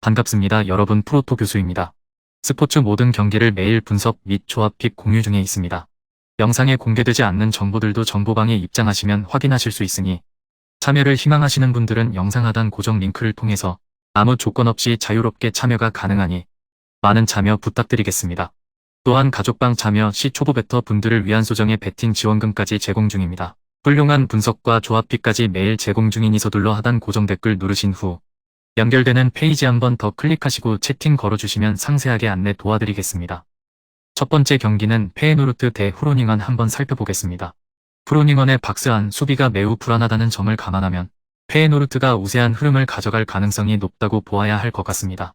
반갑습니다. 여러분 프로토 교수입니다. 스포츠 모든 경기를 매일 분석 및 조합픽 공유 중에 있습니다. 영상에 공개되지 않는 정보들도 정보방에 입장하시면 확인하실 수 있으니 참여를 희망하시는 분들은 영상 하단 고정 링크를 통해서 아무 조건 없이 자유롭게 참여가 가능하니 많은 참여 부탁드리겠습니다. 또한 가족방 참여 시 초보 베터 분들을 위한 소정의 베팅 지원금까지 제공 중입니다. 훌륭한 분석과 조합픽까지 매일 제공 중이니 서둘러 하단 고정 댓글 누르신 후 연결되는 페이지 한번 더 클릭하시고 채팅 걸어주시면 상세하게 안내 도와드리겠습니다. 첫 번째 경기는 페에노르트 대 후로닝언 한번 살펴보겠습니다. 후로닝언의 박스한 수비가 매우 불안하다는 점을 감안하면 페에노르트가 우세한 흐름을 가져갈 가능성이 높다고 보아야 할 것 같습니다.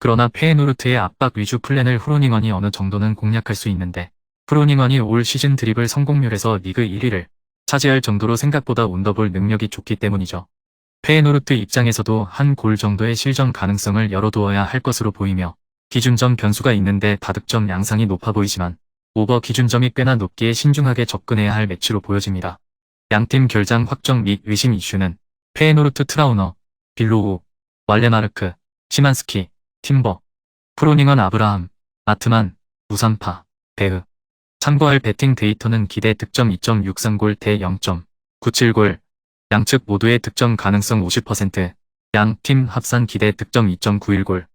그러나 페에노르트의 압박 위주 플랜을 후로닝언이 어느 정도는 공략할 수 있는데 후로닝언이 올 시즌 드리블 성공률에서 리그 1위를 차지할 정도로 생각보다 운더볼 능력이 좋기 때문이죠. 페에노르트 입장에서도 한 골 정도의 실전 가능성을 열어두어야 할 것으로 보이며 기준점 변수가 있는데 다득점 양상이 높아 보이지만 오버 기준점이 꽤나 높기에 신중하게 접근해야 할 매치로 보여집니다. 양팀 결장 확정 및 의심 이슈는 페에노르트 트라우너, 빌로우, 왈레마르크, 시만스키, 팀버, 프로닝언 아브라함, 아트만, 우산파, 베흐. 참고할 배팅 데이터는 기대 득점 2.63골 대 0.97골, 양측 모두의 득점 가능성 50%, 양 팀 합산 기대 득점 2.91골,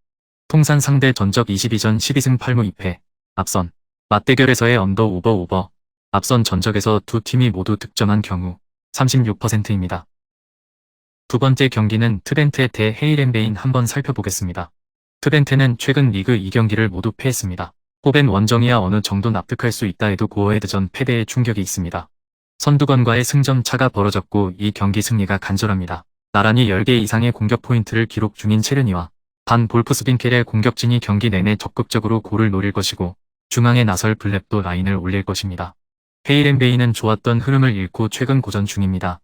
통산 상대 전적 22전 12승 8무 2패, 앞선, 맞대결에서의 언더 오버 오버, 앞선 전적에서 두 팀이 모두 득점한 경우 36%입니다. 두 번째 경기는 트렌트의 대 헤이렌베인 한번 살펴보겠습니다. 트렌트는 최근 리그 2경기를 모두 패했습니다. 호벤 원정이야 어느 정도 납득할 수 있다 해도 고어헤드전 패배에 충격이 있습니다. 선두권과의 승점 차가 벌어졌고 이 경기 승리가 간절합니다. 나란히 10개 이상의 공격 포인트를 기록 중인 체르니와 반 볼프스빈켈의 공격진이 경기 내내 적극적으로 골을 노릴 것이고 중앙에 나설 블랩도 라인을 올릴 것입니다. 헤이렌베이는 좋았던 흐름을 잃고 최근 고전 중입니다.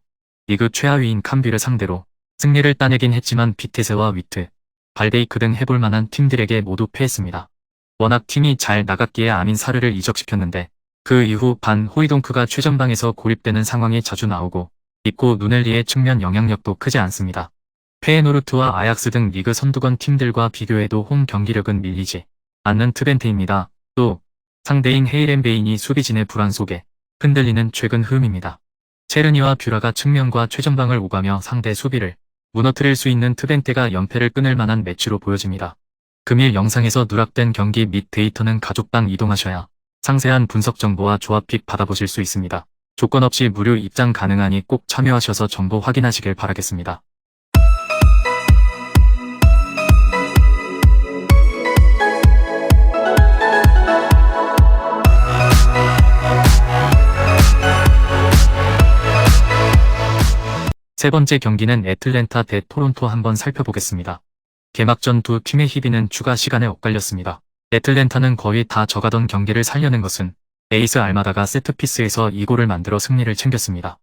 리그 최하위인 캄비를 상대로 승리를 따내긴 했지만 비테세와 위트, 발데이크 등 해볼 만한 팀들에게 모두 패했습니다. 워낙 팀이 잘 나갔기에 아민 사르를 이적시켰는데 그 이후 반 호이동크가 최전방에서 고립되는 상황이 자주 나오고 있고 누넬리의 측면 영향력도 크지 않습니다. 페에노르트와 아약스 등 리그 선두권 팀들과 비교해도 홈 경기력은 밀리지 않는 트벤트입니다. 또 상대인 헤이렌 베인이 수비진의 불안 속에 흔들리는 최근 흐름입니다. 체르니와 뷰라가 측면과 최전방을 오가며 상대 수비를 무너뜨릴 수 있는 트벤테가 연패를 끊을 만한 매치로 보여집니다. 금일 영상에서 누락된 경기 및 데이터는 가족방 이동하셔야 상세한 분석 정보와 조합픽 받아보실 수 있습니다. 조건 없이 무료 입장 가능하니 꼭 참여하셔서 정보 확인하시길 바라겠습니다. 세 번째 경기는 애틀랜타 대 토론토 한번 살펴보겠습니다. 개막전 두 팀의 희비는 추가 시간에 엇갈렸습니다. 애틀랜타는 거의 다 져가던 경기를 살려낸 것은 에이스 알마다가 세트피스에서 2골을 만들어 승리를 챙겼습니다.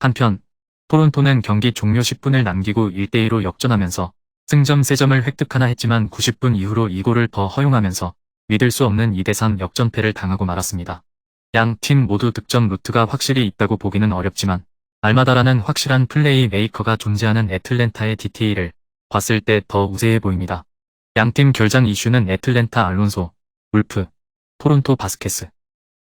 한편 토론토는 경기 종료 10분을 남기고 1대2로 역전하면서 승점 3점을 획득하나 했지만 90분 이후로 2골을 더 허용하면서 믿을 수 없는 2대3 역전패를 당하고 말았습니다. 양 팀 모두 득점 루트가 확실히 있다고 보기는 어렵지만 알마다라는 확실한 플레이 메이커가 존재하는 애틀랜타의 디테일을 봤을 때 더 우세해 보입니다. 양팀 결장 이슈는 애틀랜타 알론소, 울프, 토론토 바스케스.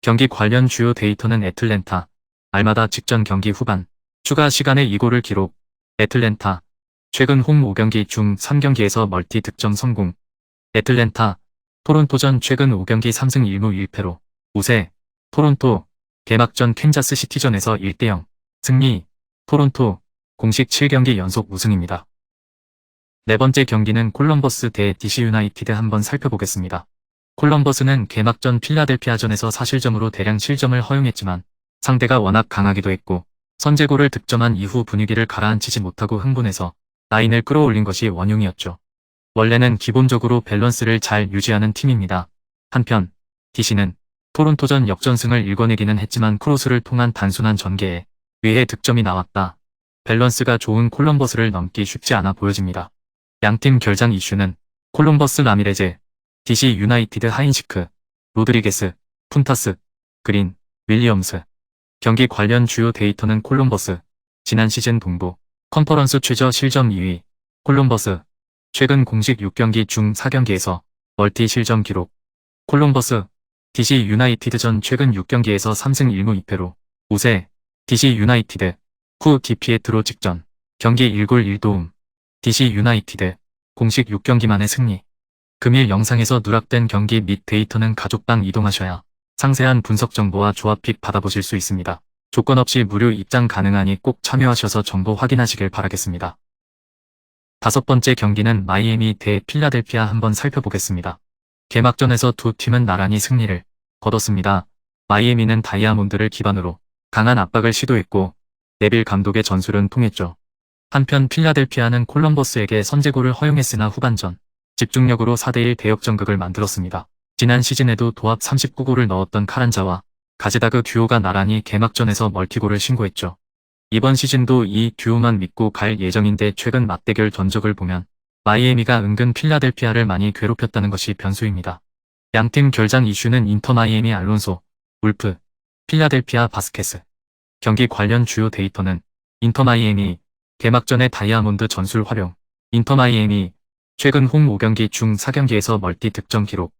경기 관련 주요 데이터는 애틀랜타, 알마다 직전 경기 후반, 추가 시간에 2골을 기록, 애틀랜타, 최근 홈 5경기 중 3경기에서 멀티 득점 성공, 애틀랜타, 토론토전 최근 5경기 3승 1무 1패로, 우세, 토론토, 개막전 캔자스 시티전에서 1대0, 승리, 토론토, 공식 7경기 연속 우승입니다. 네 번째 경기는 콜럼버스 대 DC 유나이티드 한번 살펴보겠습니다. 콜럼버스는 개막전 필라델피아전에서 사실점으로 대량 실점을 허용했지만 상대가 워낙 강하기도 했고 선제골을 득점한 이후 분위기를 가라앉히지 못하고 흥분해서 라인을 끌어올린 것이 원흉이었죠. 원래는 기본적으로 밸런스를 잘 유지하는 팀입니다. 한편 DC는 토론토전 역전승을 일궈내기는 했지만 크로스를 통한 단순한 전개에 의해 득점이 나왔다. 밸런스가 좋은 콜럼버스를 넘기 쉽지 않아 보여집니다. 양팀 결장 이슈는 콜럼버스 라미레즈, DC 유나이티드 하인시크, 로드리게스, 푼타스, 그린, 윌리엄스. 경기 관련 주요 데이터는 콜럼버스, 지난 시즌 동부 컨퍼런스 최저 실점 2위 콜럼버스. 최근 공식 6경기 중 4경기에서 멀티 실점 기록. 콜럼버스 DC 유나이티드전 최근 6경기에서 3승 1무 2패로 우세 DC 유나이티드 후 디피에트로 직전 경기 1골 1도움 DC 유나이티드 공식 6경기 만의 승리 금일 영상에서 누락된 경기 및 데이터는 가족방 이동하셔야 상세한 분석 정보와 조합픽 받아보실 수 있습니다. 조건 없이 무료 입장 가능하니 꼭 참여하셔서 정보 확인하시길 바라겠습니다. 다섯 번째 경기는 마이애미 대 필라델피아 한번 살펴보겠습니다. 개막전에서 두 팀은 나란히 승리를 거뒀습니다. 마이애미는 다이아몬드를 기반으로 강한 압박을 시도했고 네빌 감독의 전술은 통했죠. 한편 필라델피아는 콜럼버스에게 선제골을 허용했으나 후반전 집중력으로 4대1 대역전극을 만들었습니다. 지난 시즌에도 도합 39골을 넣었던 카란자와 가지다그 듀오가 나란히 개막전에서 멀티골을 신고했죠. 이번 시즌도 이 듀오만 믿고 갈 예정인데 최근 맞대결 전적을 보면 마이애미가 은근 필라델피아를 많이 괴롭혔다는 것이 변수입니다. 양팀 결장 이슈는 인터 마이애미 알론소, 울프, 필라델피아 바스케스. 경기 관련 주요 데이터는 인터 마이애미, 개막전의 다이아몬드 전술 활용, 인터 마이애미, 최근 홈 5경기 중 4경기에서 멀티 득점 기록,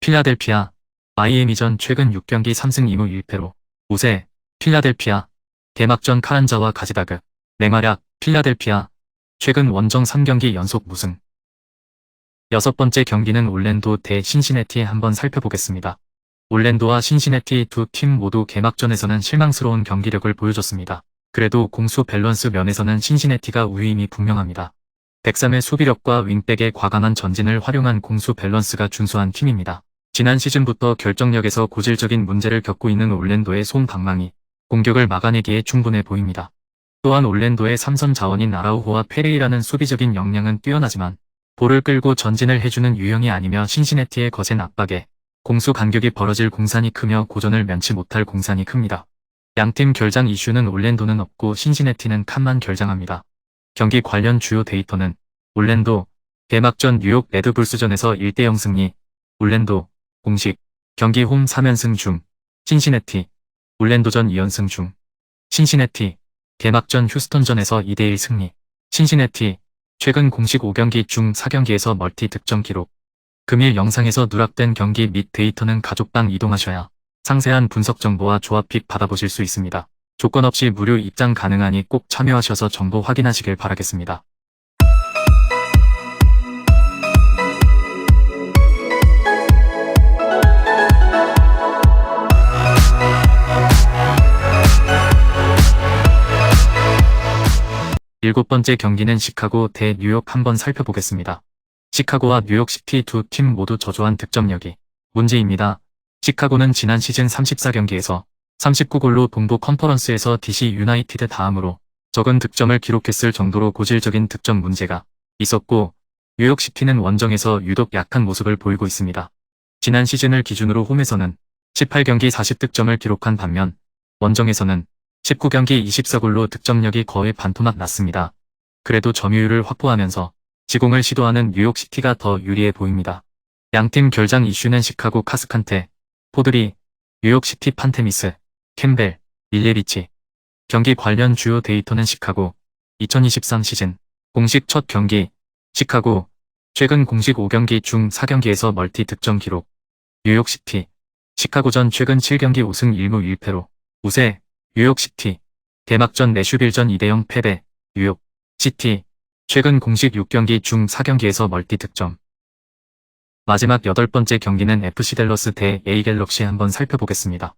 필라델피아, 마이애미전 최근 6경기 3승 2무 1패로 우세, 필라델피아, 개막전 카란자와 가지다그, 맹활약, 필라델피아, 최근 원정 3경기 연속 무승. 여섯 번째 경기는 올랜도 대 신시내티 한번 살펴보겠습니다. 올랜도와 신시내티 두 팀 모두 개막전에서는 실망스러운 경기력을 보여줬습니다. 그래도 공수 밸런스 면에서는 신시내티가 우위임이 분명합니다. 103의 수비력과 윙백의 과감한 전진을 활용한 공수 밸런스가 준수한 팀입니다. 지난 시즌부터 결정력에서 고질적인 문제를 겪고 있는 올랜도의 손방망이 공격을 막아내기에 충분해 보입니다. 또한 올랜도의 삼선 자원인 아라우호와 페레이라는 수비적인 역량은 뛰어나지만 볼을 끌고 전진을 해주는 유형이 아니며 신시내티의 거센 압박에 공수 간격이 벌어질 공산이 크며 고전을 면치 못할 공산이 큽니다. 양팀 결장 이슈는 올랜도는 없고 신시내티는 칸만 결장합니다. 경기 관련 주요 데이터는 올랜도 개막전 뉴욕 레드불스전에서 1대0 승리 올랜도 공식 경기 홈 3연승 중 신시내티 올랜도전 2연승 중 신시내티 개막전 휴스턴전에서 2대1 승리 신시내티 최근 공식 5경기 중 4경기에서 멀티 득점 기록 금일 영상에서 누락된 경기 및 데이터는 가족방 이동하셔야 상세한 분석 정보와 조합픽 받아보실 수 있습니다. 조건 없이 무료 입장 가능하니 꼭 참여하셔서 정보 확인하시길 바라겠습니다. 일곱 번째 경기는 시카고 대 뉴욕 한번 살펴보겠습니다. 시카고와 뉴욕시티 두 팀 모두 저조한 득점력이 문제입니다. 시카고는 지난 시즌 34경기에서 39골로 동부 컨퍼런스에서 DC 유나이티드 다음으로 적은 득점을 기록했을 정도로 고질적인 득점 문제가 있었고 뉴욕시티는 원정에서 유독 약한 모습을 보이고 있습니다. 지난 시즌을 기준으로 홈에서는 18경기 40득점을 기록한 반면 원정에서는 19경기 24골로 득점력이 거의 반토막 났습니다. 그래도 점유율을 확보하면서 지공을 시도하는 뉴욕시티가 더 유리해 보입니다. 양팀 결장 이슈는 시카고 카스칸테, 포드리, 뉴욕시티 판테미스, 캠벨, 밀레리치. 경기 관련 주요 데이터는 시카고 2023 시즌 공식 첫 경기 시카고 최근 공식 5경기 중 4경기에서 멀티 득점 기록 뉴욕시티 시카고전 최근 7경기 5승 1무 1패로 우세 뉴욕시티 개막전 내슈빌전 2대0 패배 뉴욕 시티 최근 공식 6경기 중 4경기에서 멀티 득점 마지막 여덟 번째 경기는 FC 델러스 대 A 갤럭시 한번 살펴보겠습니다.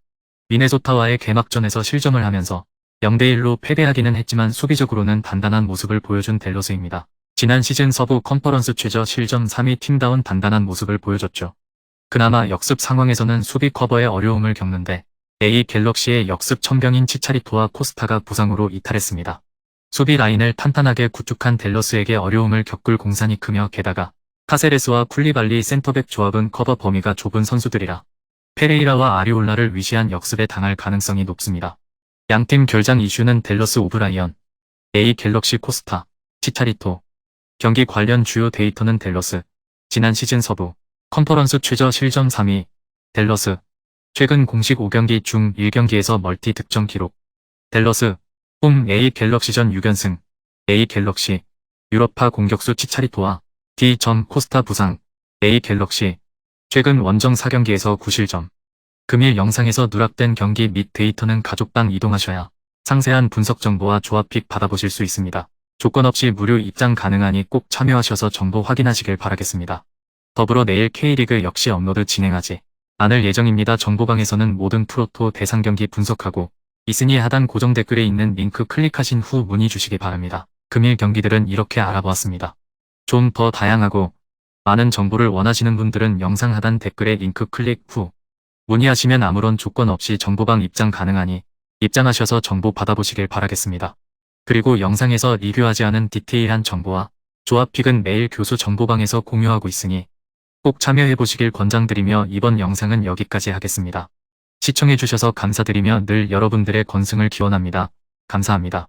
미네소타와의 개막전에서 실점을 하면서 0대1로 패배하기는 했지만 수비적으로는 단단한 모습을 보여준 델러스입니다. 지난 시즌 서부 컨퍼런스 최저 실점 3위 팀다운 단단한 모습을 보여줬죠. 그나마 역습 상황에서는 수비 커버에 어려움을 겪는데 A 갤럭시의 역습 천병인 치차리토와 코스타가 부상으로 이탈했습니다. 수비 라인을 탄탄하게 구축한 델러스에게 어려움을 겪을 공산이 크며 게다가 카세레스와 쿨리발리 센터백 조합은 커버 범위가 좁은 선수들이라 페레이라와 아리올라를 위시한 역습에 당할 가능성이 높습니다. 양팀 결장 이슈는 델러스 오브라이언, A 갤럭시 코스타, 치차리토. 경기 관련 주요 데이터는 델러스, 지난 시즌 서부, 컨퍼런스 최저 실점 3위, 델러스, 최근 공식 5경기 중 1경기에서 멀티 득점 기록. 델러스 홈 A 갤럭시전 6연승, A 갤럭시, 유럽파 공격수 치차리토와 D 점 코스타 부상, A 갤럭시, 최근 원정 4경기에서 9실점. 금일 영상에서 누락된 경기 및 데이터는 가족방 이동하셔야 상세한 분석 정보와 조합픽 받아보실 수 있습니다. 조건 없이 무료 입장 가능하니 꼭 참여하셔서 정보 확인하시길 바라겠습니다. 더불어 내일 K리그 역시 업로드 진행하지 않을 예정입니다. 정보방에서는 모든 프로토 대상 경기 분석하고 있으니 하단 고정 댓글에 있는 링크 클릭하신 후 문의 주시기 바랍니다. 금일 경기들은 이렇게 알아보았습니다. 좀 더 다양하고 많은 정보를 원하시는 분들은 영상 하단 댓글에 링크 클릭 후 문의하시면 아무런 조건 없이 정보방 입장 가능하니 입장하셔서 정보 받아보시길 바라겠습니다. 그리고 영상에서 리뷰하지 않은 디테일한 정보와 조합픽은 매일 교수 정보방에서 공유하고 있으니 꼭 참여해보시길 권장드리며 이번 영상은 여기까지 하겠습니다. 시청해주셔서 감사드리며 늘 여러분들의 건승을 기원합니다. 감사합니다.